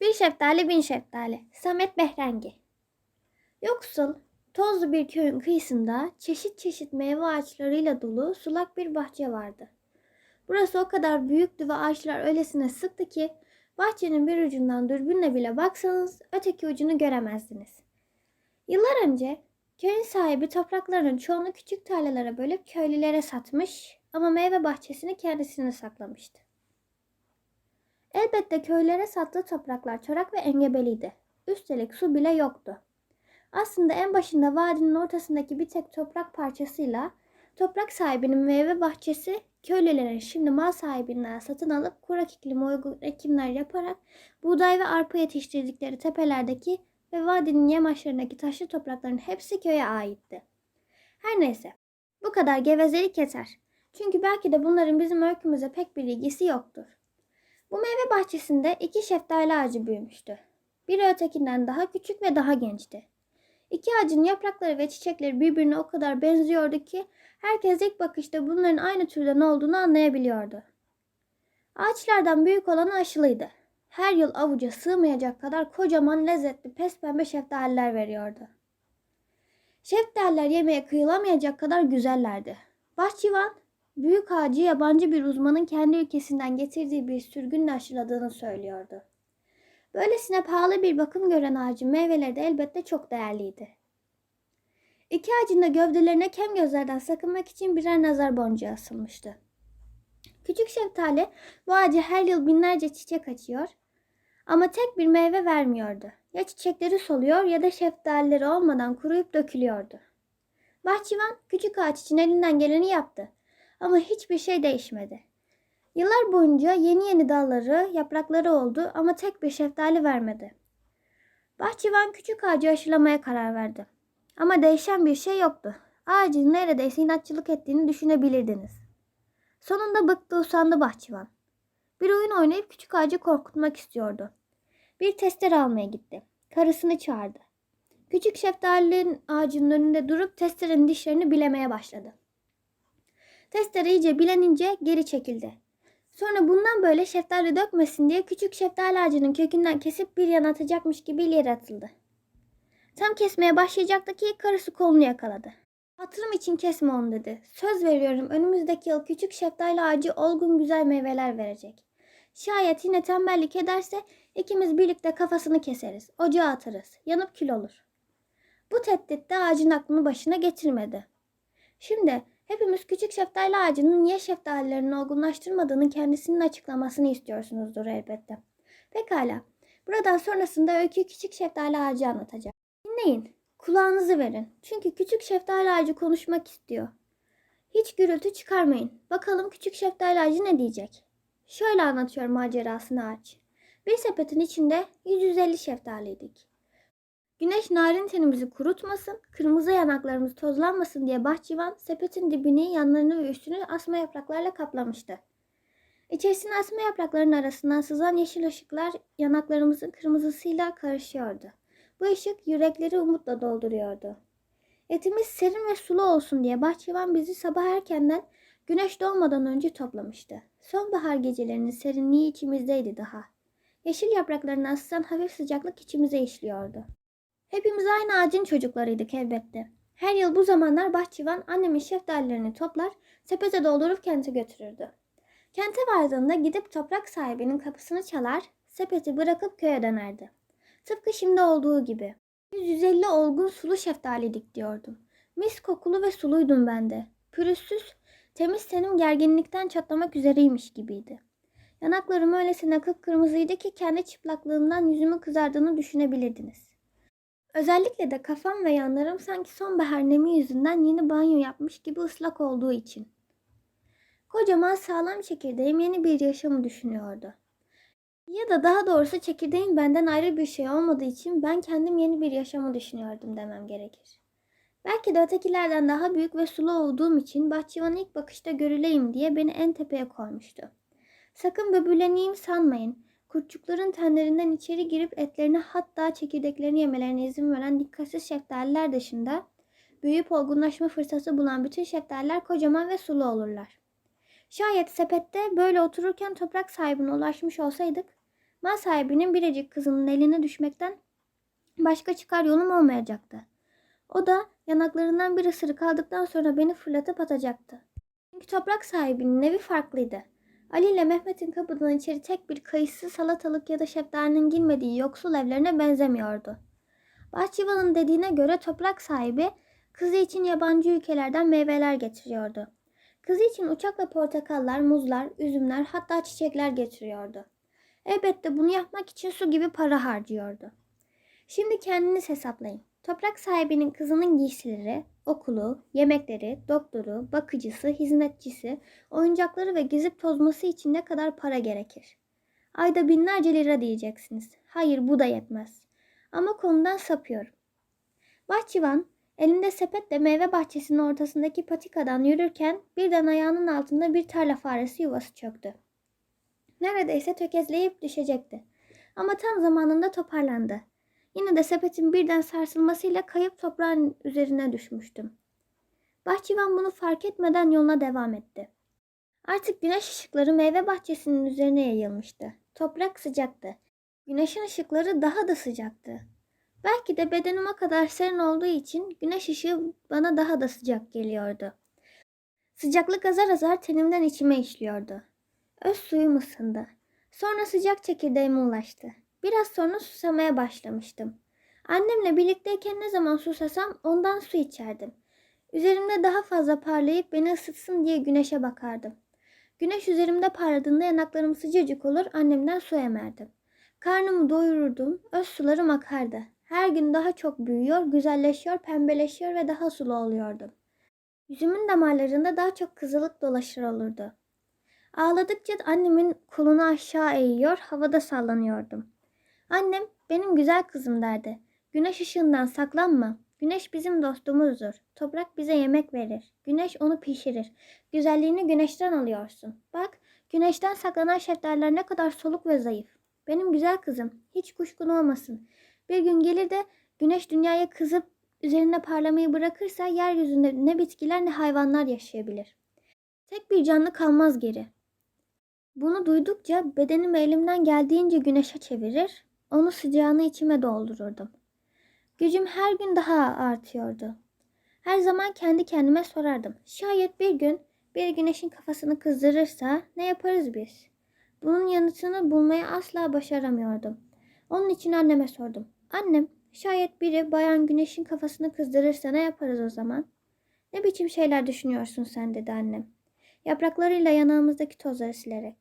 Bir şeftali bin şeftali. Samet Behrengi. Yoksul, tozlu bir köyün kıyısında çeşit çeşit meyve ağaçlarıyla dolu sulak bir bahçe vardı. Burası o kadar büyüktü ve ağaçlar öylesine sıktı ki bahçenin bir ucundan dürbünle bile baksanız öteki ucunu göremezdiniz. Yıllar önce köyün sahibi toprakların çoğunu küçük tarlalara bölüp köylülere satmış ama meyve bahçesini kendisine saklamıştı. Elbette köylere sattığı topraklar çorak ve engebeliydi. Üstelik su bile yoktu. Aslında en başında vadinin ortasındaki bir tek toprak parçasıyla toprak sahibinin meyve bahçesi köylülerin şimdi mal sahibinden satın alıp kurak iklime uygun ekimler yaparak buğday ve arpa yetiştirdikleri tepelerdeki ve vadinin yamaçlarındaki taşlı toprakların hepsi köye aitti. Her neyse, bu kadar gevezelik yeter. Çünkü belki de bunların bizim öykümüze pek bir ilgisi yoktur. Bu meyve bahçesinde iki şeftali ağacı büyümüştü. Biri ötekinden daha küçük ve daha gençti. İki ağacın yaprakları ve çiçekleri birbirine o kadar benziyordu ki herkes ilk bakışta bunların aynı türden olduğunu anlayabiliyordu. Ağaçlardan büyük olanı aşılıydı. Her yıl avuca sığmayacak kadar kocaman lezzetli pespembe şeftaliler veriyordu. Şeftaliler yemeye kıyılamayacak kadar güzellerdi. Bahçıvan, büyük ağacı yabancı bir uzmanın kendi ülkesinden getirdiği bir sürgünle aşıladığını söylüyordu. Böylesine pahalı bir bakım gören ağacın meyveleri de elbette çok değerliydi. İki ağacın da gövdelerine kem gözlerden sakınmak için birer nazar boncuğu asılmıştı. Küçük şeftali bu ağaca her yıl binlerce çiçek açıyor ama tek bir meyve vermiyordu. Ya çiçekleri soluyor ya da şeftalileri olmadan kuruyup dökülüyordu. Bahçıvan küçük ağaç için elinden geleni yaptı ama hiçbir şey değişmedi. Yıllar boyunca yeni yeni dalları, yaprakları oldu ama tek bir şeftali vermedi. Bahçıvan küçük ağacı aşılamaya karar verdi. Ama değişen bir şey yoktu. Ağacın neredeyse inatçılık ettiğini düşünebilirdiniz. Sonunda bıktı usandı bahçıvan. Bir oyun oynayıp küçük ağacı korkutmak istiyordu. Bir testere almaya gitti. Karısını çağırdı. Küçük şeftalinin ağacının önünde durup testerenin dişlerini bilemeye başladı. Testere iyice bilenince geri çekildi. Sonra bundan böyle şeftali dökmesin diye küçük şeftali ağacının kökünden kesip bir yana atacakmış gibi ileri atıldı. Tam kesmeye başlayacaktı ki karısı kolunu yakaladı. Hatırım için kesme onu dedi. Söz veriyorum önümüzdeki yıl küçük şeftali ağacı olgun güzel meyveler verecek. Şayet yine tembellik ederse ikimiz birlikte kafasını keseriz. Ocağa atarız. Yanıp kül olur. Bu tehdit de ağacın aklını başına getirmedi. Şimdi hepimiz küçük şeftali ağacının niye şeftalilerini olgunlaştırmadığını kendisinin açıklamasını istiyorsunuzdur elbette. Pekala. Buradan sonrasında öykü küçük şeftali ağacı anlatacak. Dinleyin. Kulağınızı verin. Çünkü küçük şeftali ağacı konuşmak istiyor. Hiç gürültü çıkarmayın. Bakalım küçük şeftali ağacı ne diyecek? Şöyle anlatıyor macerasını ağaç. Bir sepetin içinde 150 şeftaliydik. Güneş narin tenimizi kurutmasın, kırmızı yanaklarımız tozlanmasın diye bahçıvan sepetin dibini, yanlarını ve üstünü asma yapraklarla kaplamıştı. İçerisine asma yapraklarının arasından sızan yeşil ışıklar yanaklarımızın kırmızısıyla karışıyordu. Bu ışık yürekleri umutla dolduruyordu. Etimiz serin ve sulu olsun diye bahçıvan bizi sabah erkenden güneş doğmadan önce toplamıştı. Sonbahar gecelerinin serinliği içimizdeydi daha. Yeşil yapraklarını asılan hafif sıcaklık içimize işliyordu. Hepimiz aynı ağacın çocuklarıydık elbette. Her yıl bu zamanlar bahçıvan annemin şeftalilerini toplar, sepete doldurup kente götürürdü. Kente vardığında gidip toprak sahibinin kapısını çalar, sepeti bırakıp köye dönerdi. Tıpkı şimdi olduğu gibi. 150 olgun sulu şeftaliydik diyordum. Mis kokulu ve suluydum ben de. Pürüzsüz, temiz tenim gerginlikten çatlamak üzereymiş gibiydi. Yanaklarım öylesine kıpkırmızıydı ki kendi çıplaklığımdan yüzümün kızardığını düşünebilirdiniz. Özellikle de kafam ve yanlarım sanki sonbahar nemi yüzünden yeni banyo yapmış gibi ıslak olduğu için. Kocaman sağlam çekirdeğim yeni bir yaşamı düşünüyordu. Ya da daha doğrusu çekirdeğin benden ayrı bir şey olmadığı için ben kendim yeni bir yaşamı düşünüyordum demem gerekir. Belki de ötekilerden daha büyük ve sulu olduğum için bahçıvanı ilk bakışta görüleyim diye beni en tepeye koymuştu. Sakın böbürleneyim sanmayın. Kurtçukların tenlerinden içeri girip etlerini hatta çekirdeklerini yemelerine izin veren dikkatsiz şeftaliler dışında büyüyüp olgunlaşma fırsatı bulan bütün şeftaliler kocaman ve sulu olurlar. Şayet sepette böyle otururken toprak sahibine ulaşmış olsaydık Mal sahibinin biricik kızının eline düşmekten başka çıkar yolum olmayacaktı. O da yanaklarından bir ısırık aldıktan sonra beni fırlatıp atacaktı. Çünkü toprak sahibinin evi farklıydı. Ali ile Mehmet'in kapıdan içeri tek bir kayısı, salatalık ya da şeftalinin girmediği yoksul evlerine benzemiyordu. Bahçıvanın dediğine göre toprak sahibi kızı için yabancı ülkelerden meyveler getiriyordu. Kızı için uçakla portakallar, muzlar, üzümler hatta çiçekler getiriyordu. Elbette bunu yapmak için su gibi para harcıyordu. Şimdi kendiniz hesaplayın. Toprak sahibinin kızının giysileri, okulu, yemekleri, doktoru, bakıcısı, hizmetçisi, oyuncakları ve gezip tozması için ne kadar para gerekir? Ayda binlerce lira diyeceksiniz. Hayır bu da yetmez. Ama konudan sapıyorum. Bahçıvan elinde sepetle meyve bahçesinin ortasındaki patikadan yürürken birden ayağının altında bir tarla faresi yuvası çöktü. Neredeyse tökezleyip düşecekti. Ama tam zamanında toparlandı. Yine de sepetin birden sarsılmasıyla kayıp toprağın üzerine düşmüştüm. Bahçıvan bunu fark etmeden yoluna devam etti. Artık güneş ışıkları meyve bahçesinin üzerine yayılmıştı. Toprak sıcaktı. Güneşin ışıkları daha da sıcaktı. Belki de bedenim o kadar serin olduğu için güneş ışığı bana daha da sıcak geliyordu. Sıcaklık azar azar tenimden içime işliyordu. Öz suyum ısındı. Sonra sıcak çekirdeğime ulaştı. Biraz sonra susamaya başlamıştım. Annemle birlikteyken ne zaman susasam ondan su içerdim. Üzerimde daha fazla parlayıp beni ısıtsın diye güneşe bakardım. Güneş üzerimde parladığında yanaklarım sıcacık olur annemden su emerdim. Karnımı doyururdum, öz sularım akardı. Her gün daha çok büyüyor, güzelleşiyor, pembeleşiyor ve daha sulu oluyordum. Yüzümün damarlarında daha çok kızılık dolaşır olurdu. Ağladıkça annemin kolunu aşağı eğiyor, havada sallanıyordum. Annem benim güzel kızım derdi. Güneş ışığından saklanma. Güneş bizim dostumuzdur. Toprak bize yemek verir. Güneş onu pişirir. Güzelliğini güneşten alıyorsun. Bak, güneşten saklanan şeftaliler ne kadar soluk ve zayıf. Benim güzel kızım, hiç kuşkun olmasın. Bir gün gelir de güneş dünyaya kızıp üzerine parlamayı bırakırsa yeryüzünde ne bitkiler ne hayvanlar yaşayabilir. Tek bir canlı kalmaz geri. Bunu duydukça bedenimi elimden geldiğince güneşe çevirir, onu sıcağını içime doldururdum. Gücüm her gün daha artıyordu. Her zaman kendi kendime sorardım. Şayet bir gün bir güneşin kafasını kızdırırsa ne yaparız biz? Bunun yanıtını bulmaya asla başaramıyordum. Onun için anneme sordum. Annem, şayet biri bayan güneşin kafasını kızdırırsa ne yaparız o zaman? Ne biçim şeyler düşünüyorsun sen dedi annem. Yapraklarıyla yanağımızdaki tozları silerek.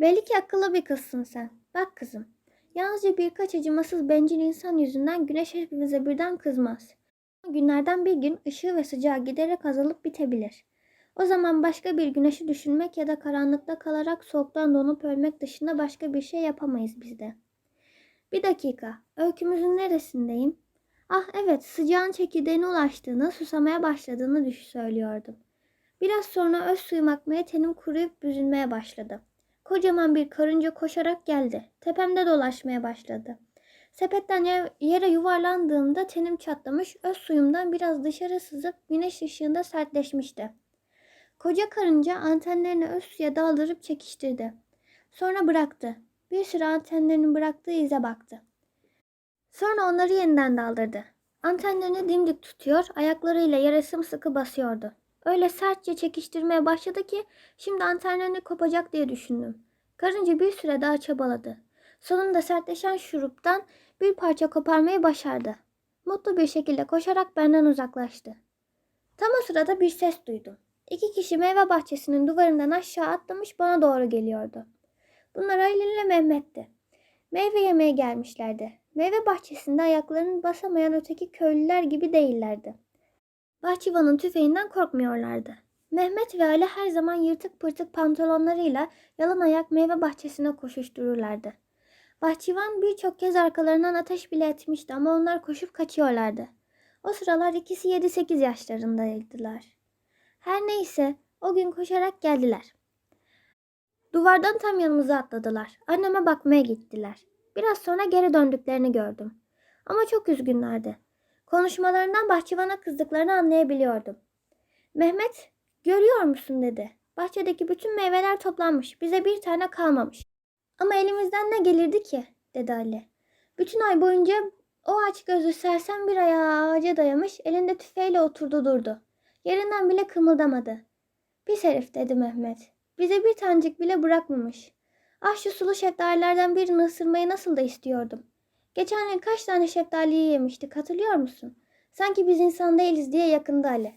Belli ki akıllı bir kızsın sen. Bak kızım, Yalnızca birkaç acımasız bencil insan yüzünden güneş hepimize birden kızmaz. Günlerden bir gün ışığı ve sıcağı giderek azalıp bitebilir. O zaman başka bir güneşi düşünmek ya da karanlıkta kalarak soğuktan donup ölmek dışında başka bir şey yapamayız biz de. Bir dakika, öykümüzün neresindeyim? Ah evet, sıcağın çekirdeğine ulaştığını, susamaya başladığını düş söylüyordum. Biraz sonra öz suyum akmaya tenim kuruyup büzülmeye başladı. Kocaman bir karınca koşarak geldi. Tepemde dolaşmaya başladı. Sepetten yere yuvarlandığımda tenim çatlamış, öz suyumdan biraz dışarı sızıp güneş ışığında sertleşmişti. Koca karınca antenlerini öz suya daldırıp çekiştirdi. Sonra bıraktı. Bir süre antenlerini bıraktığı ize baktı. Sonra onları yeniden daldırdı. Antenlerini dimdik tutuyor, ayaklarıyla yere sımsıkı basıyordu. Öyle sertçe çekiştirmeye başladı ki şimdi antenlerini kopacak diye düşündüm. Karınca bir süre daha çabaladı. Sonunda sertleşen şuruptan bir parça koparmayı başardı. Mutlu bir şekilde koşarak benden uzaklaştı. Tam o sırada bir ses duydum. İki kişi meyve bahçesinin duvarından aşağı atlamış bana doğru geliyordu. Bunlar Aylin ile Mehmet'ti. Meyve yemeye gelmişlerdi. Meyve bahçesinde ayaklarını basamayan öteki köylüler gibi değillerdi. Bahçıvanın tüfeğinden korkmuyorlardı. Mehmet ve Ali her zaman yırtık pırtık pantolonlarıyla yalan ayak meyve bahçesine koşuştururlardı. Bahçıvan birçok kez arkalarından ateş bile etmişti ama onlar koşup kaçıyorlardı. O sıralar ikisi 7-8 yaşlarındaydılar. Her neyse o gün koşarak geldiler. Duvardan tam yanımıza atladılar. Anneme bakmaya gittiler. Biraz sonra geri döndüklerini gördüm. Ama çok üzgünlerdi. Konuşmalarından bahçıvana kızdıklarını anlayabiliyordum. Mehmet, görüyor musun dedi. Bahçedeki bütün meyveler toplanmış. Bize bir tane kalmamış. Ama elimizden ne gelirdi ki? dedi Ali. Bütün ay boyunca o aç gözlü sersem bir ayağı ağaca dayamış, elinde tüfeğiyle oturdu durdu. Yerinden bile kımıldamadı. Pis herif dedi Mehmet. Bize bir tanecik bile bırakmamış. Ah şu sulu şeftalilerden birini ısırmayı nasıl da istiyordum. Geçen gün kaç tane şeftaliyi yemiştik hatırlıyor musun? Sanki biz insan değiliz diye yakındı Ali.